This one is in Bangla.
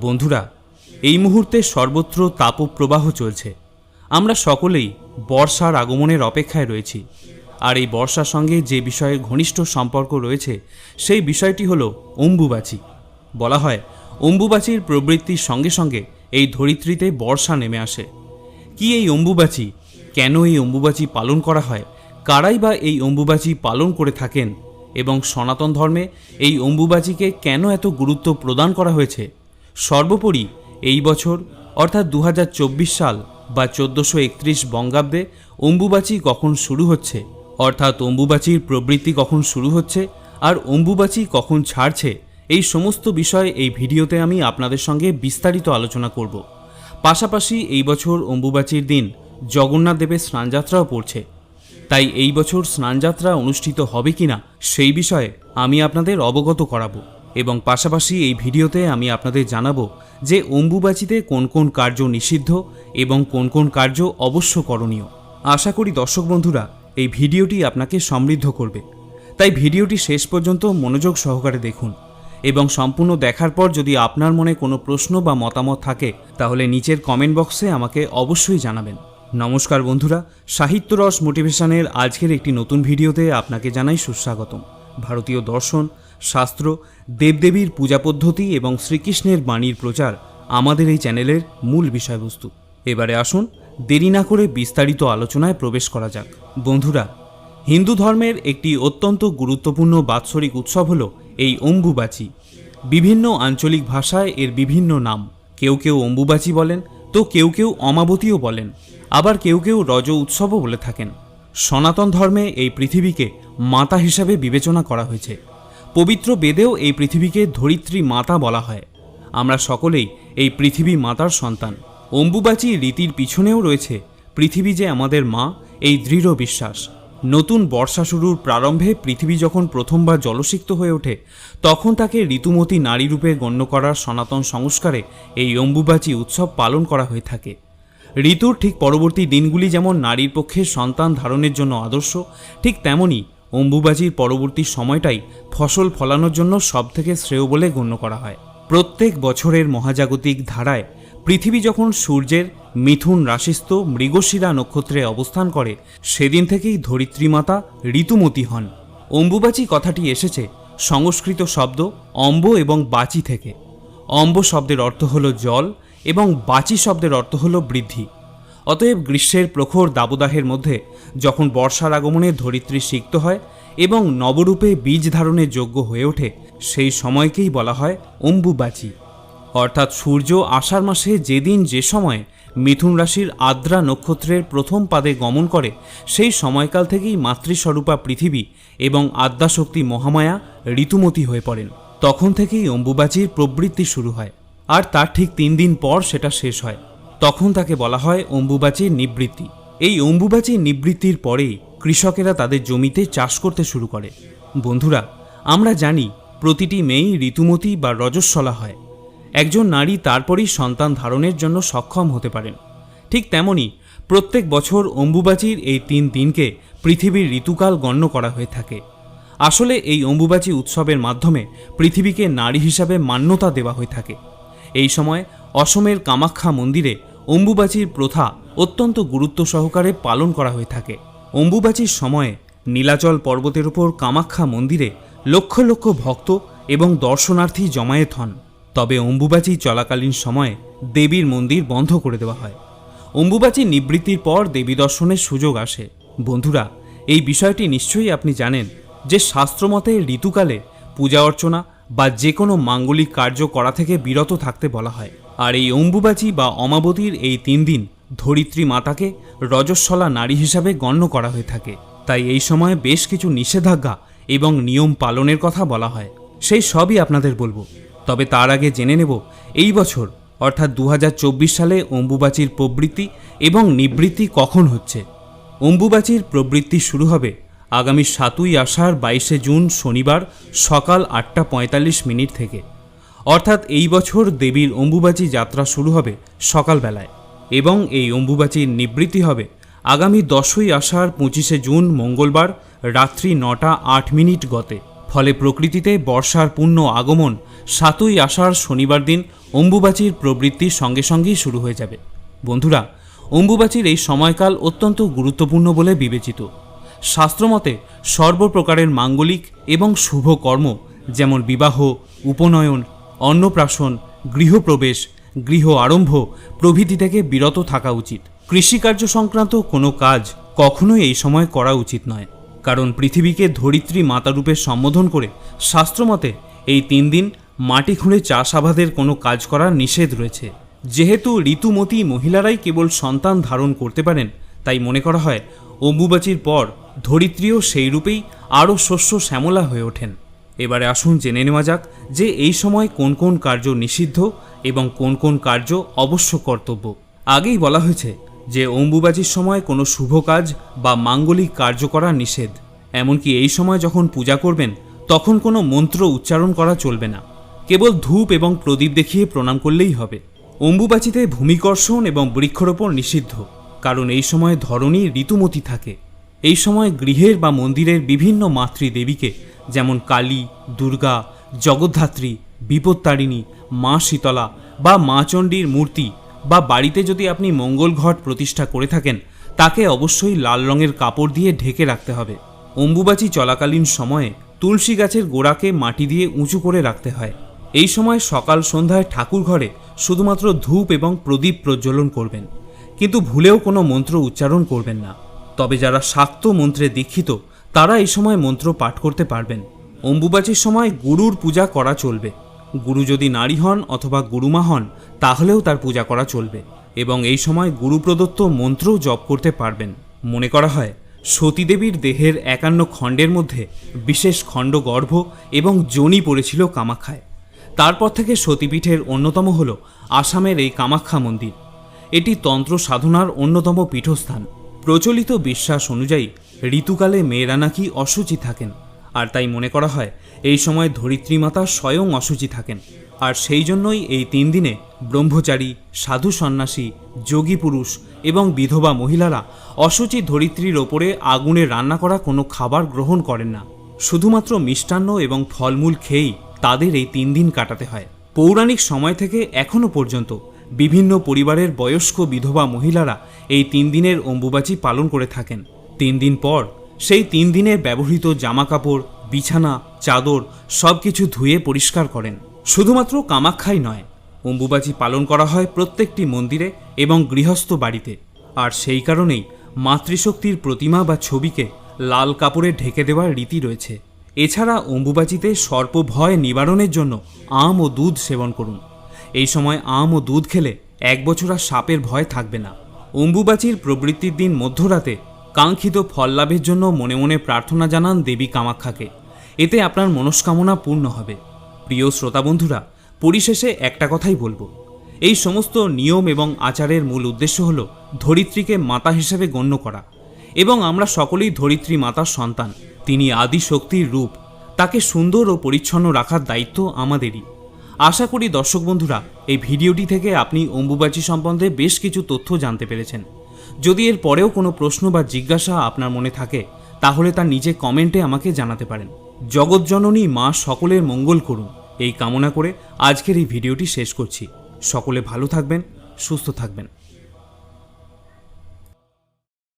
বন্ধুরা, এই মুহূর্তে সর্বত্র তাপপ্রবাহ চলছে। আমরা সকলেই বর্ষার আগমনের অপেক্ষায় রয়েছি। আর এই বর্ষার সঙ্গে যে বিষয়ে ঘনিষ্ঠ সম্পর্ক রয়েছে, সেই বিষয়টি হলো অম্বুবাচী। বলা হয়, অম্বুবাচীর প্রবৃত্তির সঙ্গে সঙ্গে এই ধরিত্রীতে বর্ষা নেমে আসে। কি এই অম্বুবাচী? কেন এই অম্বুবাচী পালন করা হয়? কারাই বা এই অম্বুবাচী পালন করে থাকেন? এবং সনাতন ধর্মে এই অম্বুবাচীকে কেন এত গুরুত্ব প্রদান করা হয়েছে? সর্বোপরি এই বছর, অর্থাৎ দু হাজার চব্বিশ সাল বা চোদ্দোশো একত্রিশ বঙ্গাব্দে অম্বুবাচী কখন শুরু হচ্ছে? অর্থাৎ অম্বুবাচীর প্রবৃত্তি কখন শুরু হচ্ছে আর অম্বুবাচী কখন ছাড়ছে? এই সমস্ত বিষয়ে এই ভিডিওতে আমি আপনাদের সঙ্গে বিস্তারিত আলোচনা করব। পাশাপাশি এই বছর অম্বুবাচীর দিন জগন্নাথ দেবের স্নানযাত্রাও পড়ছে। তাই এই বছর স্নানযাত্রা অনুষ্ঠিত হবে কিনা সেই বিষয়ে আমি আপনাদের অবগত করাবো। এবং পাশাপাশি এই ভিডিওতে আমি আপনাদের জানাব যে অম্বুবাচিতে কোন কোন কার্য নিষিদ্ধ এবং কোন কোন কার্য অবশ্য করণীয়। আশা করি দর্শক বন্ধুরা, এই ভিডিওটি আপনাকে সমৃদ্ধ করবে। তাই ভিডিওটি শেষ পর্যন্ত মনোযোগ সহকারে দেখুন এবং সম্পূর্ণ দেখার পর যদি আপনার মনে কোনো প্রশ্ন বা মতামত থাকে, তাহলে নিচের কমেন্ট বক্সে আমাকে অবশ্যই জানাবেন। নমস্কার বন্ধুরা সাহিত্যরস মোটিভেশনের আজকের একটি নতুন ভিডিওতে আপনাকে জানাই সুস্বাগতম। ভারতীয় দর্শন শাস্ত্র, দেবদেবীর পূজা পদ্ধতি এবং শ্রীকৃষ্ণের বাণীর প্রচার আমাদের এই চ্যানেলের মূল বিষয়বস্তু। এবারে আসুন দেরি না করে বিস্তারিত আলোচনায় প্রবেশ করা যাক। বন্ধুরা, হিন্দু ধর্মের একটি অত্যন্ত গুরুত্বপূর্ণ বাৎসরিক উৎসব হল এই অম্বুবাচী। বিভিন্ন আঞ্চলিক ভাষায় এর বিভিন্ন নাম। কেউ কেউ অম্বুবাচী বলেন, তো কেউ কেউ অমাবতীও বলেন। আবার কেউ কেউ রজ উৎসবও বলে থাকেন। সনাতন ধর্মে এই পৃথিবীকে মাতা হিসাবে বিবেচনা করা হয়েছে। পবিত্র বেদেও এই পৃথিবীকে ধরিত্রী মাতা বলা হয়। আমরা সকলেই এই পৃথিবী মাতার সন্তান। অম্বুবাচী রীতির পিছনেও রয়েছে পৃথিবী যে আমাদের মা, এই দৃঢ় বিশ্বাস। নতুন বর্ষা শুরুর প্রারম্ভে পৃথিবী যখন প্রথমবার জলসিক্ত হয়ে ওঠে, তখন তাকে ঋতুমতী নারীরূপে গণ্য করার সনাতন সংস্কারে এই অম্বুবাচী উৎসব পালন করা হয়ে থাকে। ঋতুর ঠিক পরবর্তী দিনগুলি যেমন নারীর পক্ষে সন্তান ধারণের জন্য আদর্শ, ঠিক তেমনি অম্বুবাচীর পরবর্তী সময়টাই ফসল ফলানোর জন্য সবথেকে শ্রেয় বলে গণ্য করা হয়। প্রত্যেক বছরের মহাজাগতিক ধারায় পৃথিবী যখন সূর্যের মিথুন রাশিস্থ মৃগশিরা নক্ষত্রে অবস্থান করে, সেদিন থেকেই ধরিত্রীমাতা ঋতুমতী হন। অম্বুবাচী কথাটি এসেছে সংস্কৃত শব্দ অম্ব এবং বাচি থেকে। অম্ব শব্দের অর্থ হল জল এবং বাচি শব্দের অর্থ হল বৃদ্ধি। অতএব গ্রীষ্মের প্রখর দাবদাহের মধ্যে যখন বর্ষার আগমনে ধরিত্রী সিক্ত হয় এবং নবরূপে বীজ ধারণের যোগ্য হয়ে ওঠে, সেই সময়কেই বলা হয় অম্বুবাচী। অর্থাৎ সূর্য আষাঢ় মাসে যেদিন যে সময়ে মিথুন রাশির আদ্রা নক্ষত্রের প্রথম পাদে গমন করে, সেই সময়কাল থেকেই মাতৃস্বরূপা পৃথিবী এবং আদ্যাশক্তি মহামায়া ঋতুমতী হয়ে পড়েন। তখন থেকেই অম্বুবাচীর প্রবৃত্তি শুরু হয়। আর তার ঠিক তিন দিন পর সেটা শেষ হয়। তখন তাকে বলা হয় অম্বুবাচীর নিবৃত্তি। এই অম্বুবাচীর নিবৃত্তির পরেই কৃষকেরা তাদের জমিতে চাষ করতে শুরু করে। বন্ধুরা, আমরা জানি প্রতিটি মেয়েই ঋতুমতী বা রজস্বলা হয়। একজন নারী তারপরই সন্তান ধারণের জন্য সক্ষম হতে পারেন। ঠিক তেমনি প্রত্যেক বছর অম্বুবাচীর এই তিন দিনকে পৃথিবীর ঋতুকাল গণ্য করা হয়ে থাকে। আসলে এই অম্বুবাচী উৎসবের মাধ্যমে পৃথিবীকে নারী হিসাবে মান্যতা দেওয়া হয়ে থাকে। এই সময় অসমের কামাখ্যা মন্দিরে অম্বুবাচীর প্রথা অত্যন্ত গুরুত্ব সহকারে পালন করা হয়ে থাকে। অম্বুবাচীর সময়ে নীলাচল পর্বতের উপর কামাখ্যা মন্দিরে লক্ষ লক্ষ ভক্ত এবং দর্শনার্থী জমায়েত হন। তবে অম্বুবাচী চলাকালীন সময়ে দেবীর মন্দির বন্ধ করে দেওয়া হয়। অম্বুবাচী নিবৃত্তির পর দেবী দর্শনের সুযোগ আসে। বন্ধুরা, এই বিষয়টি নিশ্চয়ই আপনি জানেন যে শাস্ত্রমতে ঋতুকালে পূজা অর্চনা বা যে কোনো মাঙ্গলিক কার্য করা থেকে বিরত থাকতে বলা হয়। আর এই অম্বুবাচী বা অমাবতীর এই তিন দিন ধরিত্রী মাতাকে রজস্বলা নারী হিসাবে গণ্য করা হয়ে থাকে। তাই এই সময়ে বেশ কিছু নিষেধাজ্ঞা এবং নিয়ম পালনের কথা বলা হয়। সেই সবই আপনাদের বলব। তবে তার আগে জেনে নেব, এই বছর, অর্থাৎ দু হাজার চব্বিশ সালে অম্বুবাচীর প্রবৃত্তি এবং নিবৃত্তি কখন হচ্ছে। অম্বুবাচীর প্রবৃত্তি শুরু হবে আগামী সাতই আষাঢ় বাইশে জুন শনিবার সকাল আটটা পঁয়তাল্লিশ মিনিট থেকে। অর্থাৎ এই বছর দেবীর অম্বুবাচী যাত্রা শুরু হবে সকালবেলায় এবং এই অম্বুবাচীর নিবৃত্তি হবে আগামী দশই আষাঢ় পঁচিশে জুন মঙ্গলবার রাত্রি নটা আট মিনিট গতে। ফলে প্রকৃতিতে বর্ষার পূর্ণ আগমন সাতই আষাঢ় শনিবার দিন অম্বুবাচীর প্রবৃত্তির সঙ্গে সঙ্গেই শুরু হয়ে যাবে। বন্ধুরা, অম্বুবাচীর এই সময়কাল অত্যন্ত গুরুত্বপূর্ণ বলে বিবেচিত। শাস্ত্রমতে সর্বপ্রকারের মাঙ্গলিক এবং শুভ কর্ম, যেমন বিবাহ, উপনয়ন অন্নপ্রাশন, গৃহপ্রবেশ, গৃহ আরম্ভ প্রভৃতি থেকে বিরত থাকা উচিত। কৃষিকার্য সংক্রান্ত কোনো কাজ কখনোই এই সময় করা উচিত নয়। কারণ পৃথিবীকে ধরিত্রী মাতারূপে সম্বোধন করে শাস্ত্রমতে এই তিন দিন মাটি খুঁড়ে চাষাবাদের কোনো কাজ করার নিষেধ রয়েছে। যেহেতু ঋতুমতী মহিলারাই কেবল সন্তান ধারণ করতে পারেন, তাই মনে করা হয় অম্বুবাচীর পর ধরিত্রীও সেই রূপেই আরও শস্য শ্যামলা হয়ে ওঠেন। এবারে আসুন জেনে নেওয়া যাক যে এই সময় কোন কোন কার্য নিষিদ্ধ এবং কোন কোন কার্য অবশ্য কর্তব্য। আগেই বলা হয়েছে যে অম্বুবাচীর সময় কোনো শুভ কাজ বা মাঙ্গলিক কার্য করা নিষেধ। এমনকি এই সময় যখন পূজা করবেন, তখন কোনো মন্ত্র উচ্চারণ করা চলবে না। কেবল ধূপ এবং প্রদীপ দেখিয়ে প্রণাম করলেই হবে। অম্বুবাচীতে ভূমিকর্ষণ এবং বৃক্ষরোপণ নিষিদ্ধ। কারণ এই সময় ধরণী ঋতুমতি থাকে। এই সময় গৃহের বা মন্দিরের বিভিন্ন মাতৃদেবীকে, যেমন কালী, দুর্গা, জগদ্ধাত্রী, বিপত্তারিণী, মা শীতলা বা মা চণ্ডীর মূর্তি বা বাড়িতে যদি আপনি মঙ্গল ঘট প্রতিষ্ঠা করে থাকেন, তাকে অবশ্যই লাল রঙের কাপড় দিয়ে ঢেকে রাখতে হবে। অম্বুবাচী চলাকালীন সময়ে তুলসী গাছের গোড়াকে মাটি দিয়ে উঁচু করে রাখতে হয়। এই সময় সকাল সন্ধ্যায় ঠাকুর ঘরে শুধুমাত্র ধূপ এবং প্রদীপ প্রজ্বলন করবেন। কিন্তু ভুলেও কোনো মন্ত্র উচ্চারণ করবেন না। তবে যারা শাক্ত মন্ত্রে দীক্ষিত, তারা এই সময় মন্ত্র পাঠ করতে পারবেন। অম্বুবাচীর সময় গুরুর পূজা করা চলবে। গুরু যদি নারী হন অথবা গুরুমা হন, তাহলেও তার পূজা করা চলবে এবং এই সময় গুরু প্রদত্ত মন্ত্রও জপ করতে পারবেন। মনে করা হয়, সতীদেবীর দেহের একান্ন খণ্ডের মধ্যে বিশেষ খণ্ড গর্ভ এবং জনি পড়েছিল কামাখ্যায়। তারপর থেকে সতীপীঠের অন্যতম হল আসামের এই কামাখ্যা মন্দির। এটি তন্ত্র সাধনার অন্যতম পীঠস্থান। প্রচলিত বিশ্বাস অনুযায়ী, ঋতুকালে মেয়েরা নাকি অসুচি থাকেন। আর তাই মনে করা হয়, এই সময় ধরিত্রী মাতা স্বয়ং অসুচি থাকেন। আর সেই জন্যই এই তিন দিনে ব্রহ্মচারী, সাধু সন্ন্যাসী, যোগী পুরুষ এবং বিধবা মহিলারা অসুচি ধরিত্রীর ওপরে আগুনে রান্না করা কোনো খাবার গ্রহণ করেন না। শুধুমাত্র মিষ্টান্ন এবং ফলমূল খেয়েই তাদের এই তিন দিন কাটাতে হয়। পৌরাণিক সময় থেকে এখনও পর্যন্ত বিভিন্ন পরিবারের বয়স্ক বিধবা মহিলারা এই তিন দিনের অম্বুবাচী পালন করে থাকেন। তিন দিন পর সেই তিন দিনের ব্যবহৃত জামাকাপড়, বিছানা, চাদর সব কিছু ধুয়ে পরিষ্কার করেন। শুধুমাত্র কামাখ্যাই নয়, অম্বুবাচী পালন করা হয় প্রত্যেকটি মন্দিরে এবং গৃহস্থ বাড়িতে। আর সেই কারণেই মাতৃশক্তির প্রতিমা বা ছবিকে লাল কাপড়ে ঢেকে দেওয়ার রীতি রয়েছে। এছাড়া অম্বুবাচীতে সর্প ভয় নিবারণের জন্য আম ও দুধ সেবন করুন। এই সময় আম ও দুধ খেলে এক বছর আর সাপের ভয় থাকবে না। অম্বুবাচীর প্রবৃত্তির দিন মধ্যরাতে কাঙ্ক্ষিত ফল লাভের জন্য মনে মনে প্রার্থনা জানান দেবী কামাখ্যাকে এতে আপনার মনস্কামনা পূর্ণ হবে। প্রিয় শ্রোতা বন্ধুরা, পরিশেষে একটা কথাই বলব। এই সমস্ত নিয়ম এবং আচারের মূল উদ্দেশ্য হল ধরিত্রীকে মাতা হিসেবে গণ্য করা এবং আমরা সকলেই ধরিত্রী মাতার সন্তান। তিনি আদি শক্তির রূপ। তাকে সুন্দর ও পরিচ্ছন্ন রাখার দায়িত্ব আমাদেরই। আশা করি দর্শক বন্ধুরা, এই ভিডিওটি থেকে আপনি অম্বুবাচী সম্বন্ধে বেশ কিছু তথ্য জানতে পেরেছেন। যদি এর পরেও কোনো প্রশ্ন বা জিজ্ঞাসা আপনার মনে থাকে, তাহলে তা নিজে কমেন্টে আমাকে জানাতে পারেন। জগৎজননী মা সকলের মঙ্গল করুন। এই কামনা করে আজকের এই ভিডিওটি শেষ করছি। সকলে ভালো থাকবেন, সুস্থ থাকবেন।